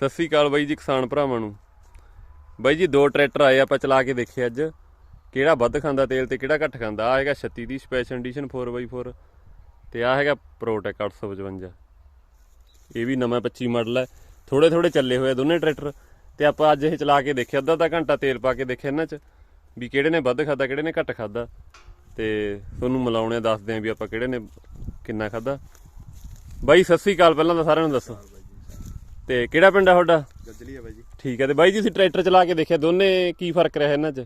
ਸਤਿ ਸ੍ਰੀ ਅਕਾਲ ਬਾਈ ਜੀ ਕਿਸਾਨ ਭਰਾਵਾਂ ਨੂੰ। ਬਾਈ ਜੀ ਦੋ ਟਰੈਕਟਰ ਆਏ ਆਪਾਂ ਚਲਾ ਕੇ ਦੇਖੇ ਅੱਜ। ਕਿਹੜਾ ਵੱਧ ਖਾਂਦਾ ਤੇਲ ਤੇ ਕਿਹੜਾ ਘੱਟ ਖਾਂਦਾ? ਆ ਹੈਗਾ 36 ਦੀ ਸਪੈਸ਼ਲ ਐਡੀਸ਼ਨ 4x4 ਤੇ ਆ ਹੈਗਾ ਪ੍ਰੋਟੈਕ 855 ਇਹ ਵੀ ਨਵਾਂ 25 ਮਾਡਲ ਹੈ। ਥੋੜੇ ਥੋੜੇ ਚੱਲੇ ਹੋਏ ਆ ਦੋਨੇ ਟਰੈਕਟਰ ਤੇ ਆਪਾਂ ਅੱਜ ਇਹ ਚਲਾ ਕੇ ਦੇਖਿਆ ਅੱਧਾ ਅੱਧਾ ਘੰਟਾ ਤੇਲ ਪਾ ਕੇ ਦੇਖਿਆ ਇਹਨਾਂ 'ਚ ਵੀ ਕਿਹੜੇ ਨੇ ਵੱਧ ਖਾਦਾ ਕਿਹੜੇ ਨੇ ਘੱਟ ਖਾਦਾ ਤੇ ਤੁਹਾਨੂੰ ਮਿਲਾਉਣੇ ਆ, ਦੱਸਦੇ ਆਂ ਵੀ ਆਪਾਂ ਕਿਹੜੇ ਨੇ ਕਿੰਨਾ ਖਾਦਾ ਬਾਈ ਸਤਿ ਸ੍ਰੀ ਅਕਾਲ ਪਹਿਲਾਂ ਤਾਂ ਸਾਰਿਆਂ ਨੂੰ ਦੱਸੋ। ਤੇ ਕਿਹੜਾ ਪਿੰਡ ਆ ਤੁਹਾਡਾ? ਗੱਜਲੀ ਆ ਬਾਈ ਜੀ। ਠੀਕ ਹੈ ਤੇ ਬਾਈ ਜੀ ਤੁਸੀਂ ਟਰੈਕਟਰ ਚਲਾ ਕੇ ਦੇਖਿਆ ਦੋਨੇ ਕੀ ਫ਼ਰਕ ਰਿਹਾ ਇਹਨਾਂ 'ਚ?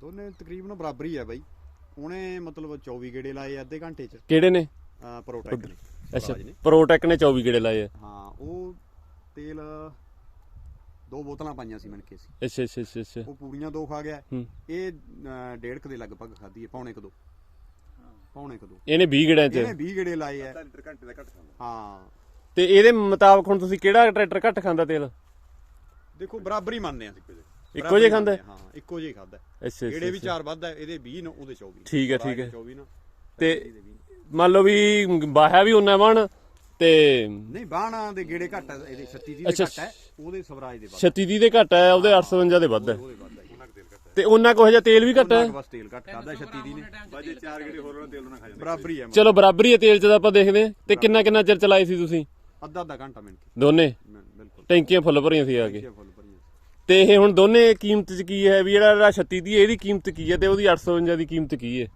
ਦੋਨੇ ਤਕਰੀਬਨ ਬਰਾਬਰ ਹੀ ਆ ਬਾਈ। ਉਹਨੇ ਮਤਲਬ 24 ਗੇੜੇ ਲਾਏ ਅੱਧੇ ਘੰਟੇ ਚ। ਕਿਹੜੇ ਨੇ? ਪ੍ਰੋਟੈਕਟ ਨੇ। ਅੱਛਾ। ਪ੍ਰੋਟੈਕ ਨੇ। 24 ਗੇੜੇ ਲਾਏ ਆ। ਹਾਂ ਉਹ ਤੇਲ ਦੋ ਬੋਤਲਾਂ ਪਾਈਆਂ ਸੀ ਮਨ ਕੇ ਸੀ ਅੱਛਾ ਅੱਛਾ ਅੱਛਾ ਅੱਛਾ। ਉਹ ਪੂਰੀਆਂ ਦੋ ਖਾ ਗਿਆ। ਇਹ ਡੇਢ ਕੁ ਦੇ ਲਗਭਗ ਖਾਦੀ ਹੈ ਪੌਣੇ ਕੁ ਦੋ। ਪੌਣੇ ਕੁ ਦੋ। ਇਹਨੇ 20 ਗੇੜਿਆਂ 'ਚ? ਇਹਨੇ 20 ਗੇੜੇ ਲਾਏ ਆ। ਘੰਟੇ ਦਾ ਘੱਟ ਹਾਂ। ਤੇ ਇਹਦੇ ਮੁਤਾਬਕ ਹੁਣ ਤੁਸੀਂ ਕਿਹੜਾ ਟਰੈਕਟਰ ਘੱਟ ਖਾਂਦਾ ਤੇਲ? ਦੇਖੋ ਬਰਾਬਰ ਹੀ ਮੰਨਦੇ ਆ ਇੱਕੋ ਜਿਹੇ। ਇੱਕੋ ਜਿਹੇ ਖਾਂਦਾ ਹੈ? ਇੱਕੋ ਜਿਹੇ ਖਾਦਾ ਅੱਛਾ ਇਹਦੇ ਵੀ ਚਾਰ ਵੱਧ ਹੈ ਇਹਦੇ 20 ਨੇ ਉਹਦੇ 24 ਠੀਕ ਹੈ, ਠੀਕ ਹੈ। 24 ਨਾ ਤੇ ਮੰਨ ਲਓ ਵੀ ਬਾਹਿਆ ਵੀ ਉਹਨਾਂ ਬਣ ਤੇ ਨਹੀਂ ਬਾਣਾ ਦੇ ਗੇੜੇ ਘੱਟ ਹੈ ਇਹਦੇ 36 ਦੀ ਘੱਟ ਹੈ ਉਹਦੇ ਸਵਰਾਜ ਦੇ ਵੱਧ 36 ਦੀ ਦੇ ਘੱਟ ਹੈ ਉਹਦੇ 855 ਦੇ ਵੱਧ ਹੈ। ਤੇ ਉਹਨਾਂ ਕੋਲ ਜਿਹਾ ਤੇਲ ਵੀ ਘੱਟ ਹੈ? ਬਸ ਤੇਲ ਘੱਟ ਖਾਦਾ 36 ਦੀ ਨੇ। ਬਾਜੇ ਚਾਰ ਗੇੜੇ ਹੋਰ ਉਹਨਾਂ ਤੇਲ ਉਹਨਾਂ ਖਾ ਜਾਂਦੇ। ਬਰਾਬਰੀ ਹੈ ਚਲੋ ਬਰਾਬਰੀ ਹੈ ਤੇਲ 'ਚ ਤਾਂ ਆਪਾਂ ਦੇਖਦੇ ਹਾਂ। ਤੇ ਕਿੰਨਾ ਕਿੰਨਾ ਚਿਰ ਚਲਾਏ ਸੀ ਤੁਸੀਂ? ਅੱਧਾ ਅੱਧਾ ਘੰਟਾ ਮਿੰਟ ਕੇ। ਦੋਨੇ? ਬਿਲਕੁਲ। ਟੈਂਕੀਆਂ ਫੁੱਲ ਭਰੀਆਂ ਸੀ ਆ ਕੇ। ਇਹ ਫੁੱਲ ਭਰੀਆਂ ਤੇ ਇਹ ਹੁਣ ਦੋਨੇ ਕੀਮਤ 'ਚ ਕੀ ਹੈ? ਵੀ ਜਿਹੜਾ ਜਿਹੜਾ 36 ਦੀ ਹੈ, ਇਹਦੀ ਕੀਮਤ ਕੀ ਹੈ ਤੇ ਉਹਦੀ 855 ਦੀ ਕੀਮਤ ਕੀ ਹੈ?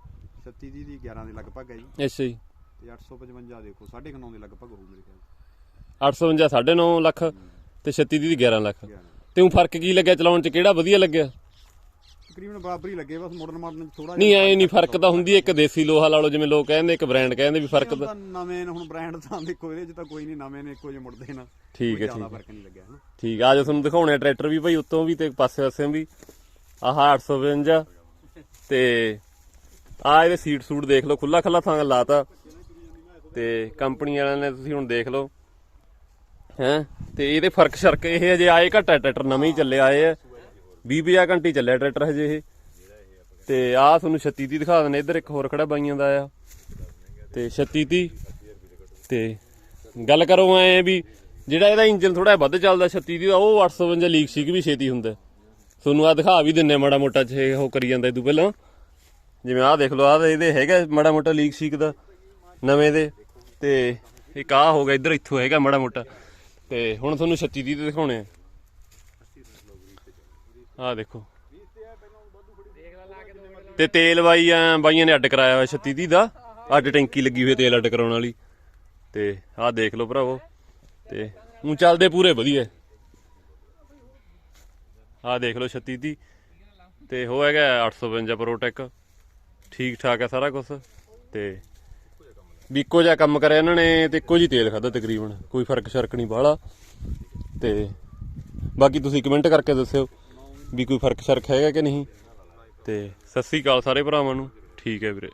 36 ਦੀ ਦੀ 11 ਦੇ ਲਗਭਗ ਹੈ ਜੀ। ਅੱਛਾ ਜੀ। ਤੇ 855 ਦੇਖੋ 9.5 ਦੇ ਲਗਭਗ ਹੋਊ ਮੇਰੇ ਖਿਆਲ 855 9.5 ਲੱਖ ਤੇ 36 ਦੀ 11 ਲੱਖ। 11 ਤੇ ਉਹ ਫ਼ਰਕ ਕੀ ਲੱਗਿਆ ਚਲਾਉਣ 'ਚ? ਕਿਹੜਾ ਵਧੀਆ ਲੱਗਿਆ? ਤਕਰੀਬਨ ਬਰਾਬਰੀ ਲੱਗੇ ਬਸ ਮਾਡਰਨ ਮਾਡਰਨ ਥੋੜਾ ਨਹੀਂ ਐ ਨਹੀਂ ਫ਼ਰਕ ਤਾਂ ਹੁੰਦੀ ਹੈ ਇੱਕ ਦੇਸੀ ਲੋਹਾ ਲਾ ਲਓ ਜਿਵੇਂ ਲੋਕ ਕਹਿੰਦੇ ਇੱਕ ਬ੍ਰਾਂਡ ਕਹਿੰਦੇ ਵੀ ਫ਼ਰਕ ਤਾਂ ਤਾਂ ਨਵੇਂ ਨੇ ਹੁਣ ਬ੍ਰਾਂਡ ਤਾਂ ਦੇਖੋ ਇਹਦੇ ਚ ਤਾਂ ਕੋਈ ਨਹੀਂ ਨਵੇਂ ਨੇ ਇੱਕੋ ਜਿਹੇ ਮੁੜਦੇ ਨਾ। ਠੀਕ ਹੈ, ਜ਼ਿਆਦਾ ਠੀਕ ਹੈ। ਫ਼ਰਕ ਨਹੀਂ ਲੱਗਿਆ ਹਨਾ। ਠੀਕ ਆ ਜੋ ਤੁਹਾਨੂੰ ਦਿਖਾਉਣੇ ਆ ਟਰੈਕਟਰ ਵੀ ਭਾਈ ਉੱਤੋਂ ਵੀ ਤੇ ਪਾਸੇ ਪਾਸੇ ਵੀ। ਆਹ 852 ਤੇ ਆ ਇਹਦੇ ਸੀਟ ਸੂਟ ਦੇਖ ਲਓ ਖੁੱਲਾ ਖੁੱਲਾ ਥਾਂ ਲਾਤਾ। ਤੇ ਕੰਪਨੀ ਵਾਲਿਆਂ ਨੇ ਤੁਸੀਂ ਹੁਣ ਦੇਖ ਲਓ। ਹੈ ਤੇ ਇਹਦੇ ਫ਼ਰਕ ਸ਼ਰਕ ਇਹ ਅਜੇ ਆਏ ਘੱਟ ਹੈ ਟਰੈਕਟਰ ਨਵੇਂ ਹੀ ਚੱਲੇ ਆਏ ਆ 20 50 ਘੰਟੇ ਚੱਲਿਆ ਟਰੈਕਟਰ ਹਜੇ ਇਹ। ਤੇ ਆ ਤੁਹਾਨੂੰ 36 ਦੀ ਦਿਖਾ ਦਿੰਦੇ, ਇੱਧਰ ਇੱਕ ਹੋਰ ਖੜਾ ਬਾਈਆਂ ਦਾ ਆ। ਤੇ 36 ਦੀ ਤੇ ਗੱਲ ਕਰੋ ਐ ਵੀ ਜਿਹੜਾ ਇਹਦਾ ਇੰਜਨ ਥੋੜਾ ਵੱਧ ਚੱਲਦਾ 36 ਦੀ ਦਾ ਉਹ 852 ਲੀਕ ਸੀਕ ਵੀ ਛੇਤੀ ਹੁੰਦਾ। ਤੁਹਾਨੂੰ ਆ ਦਿਖਾ ਵੀ ਦਿੰਨੇ ਮਾੜਾ ਮੋਟਾ ਛੇ ਉਹ ਕਰੀ ਜਾਂਦਾ ਇਦੋਂ ਪਹਿਲਾਂ। ਜਿਵੇਂ ਆਹ ਦੇਖ ਲਓ, ਆਹ ਇਹਦੇ ਹੈਗਾ ਮਾੜਾ ਮੋਟਾ ਲੀਕ ਸੀਕ ਦਾ ਨਵੇਂ ਦੇ। ਤੇ ਇੱਕ ਆਹ ਹੋ ਗਿਆ, ਇੱਧਰ ਇੱਥੋਂ ਹੈਗਾ ਮਾੜਾ ਮੋਟਾ। ਤੇ ਹੁਣ ਤੁਹਾਨੂੰ 36 ਦੀ 'ਤੇ ਦਿਖਾਉਣੇ ਆ। ਆਹ ਦੇਖੋ। ਤੇ ਤੇਲ ਬਾਈ ਆ ਬਾਈਆਂ ਨੇ ਅੱਡ ਕਰਾਇਆ ਹੋਇਆ 36 ਦੀ ਦਾ। ਅੱਡ ਟੈਂਕੀ ਲੱਗੀ ਹੋਈ ਤੇਲ ਅੱਡ ਕਰਾਉਣ ਵਾਲੀ। ਤੇ ਆਹ ਦੇਖ ਲਓ ਭਰਾਵੋ। ਤੇ ਹੁਣ ਚੱਲਦੇ ਪੂਰੇ ਵਧੀਆ। ਆਹ ਦੇਖ ਲਓ 36 ਦੀ ਤੇ ਹੋ ਹੈਗਾ 852 ਪ੍ਰੋਟੈਕ ਠੀਕ ਠਾਕ ਹੈ ਸਾਰਾ ਕੁਝ ਤੇ ਵੀ ਇੱਕੋ ਜਿਹਾ ਕੰਮ ਕਰਿਆ ਇਹਨਾਂ ਨੇ ਤੇ ਇੱਕੋ ਜੀ ਤੇਲ ਖਾਦਾ ਤਕਰੀਬਨ। ਕੋਈ ਫ਼ਰਕ ਸ਼ਰਕ ਨਹੀਂ ਬਾਹਲਾ। ਤੇ ਬਾਕੀ ਤੁਸੀਂ ਕਮੈਂਟ ਕਰਕੇ ਦੱਸਿਓ। ਵੀ ਕੋਈ ਫ਼ਰਕ ਸ਼ਰਕ ਹੈਗਾ ਕਿ ਨਹੀਂ? ਤੇ ਸਤਿ ਸ੍ਰੀ ਅਕਾਲ ਸਾਰੇ ਭਰਾਵਾਂ ਨੂੰ। ਠੀਕ ਹੈ ਵੀਰੇ।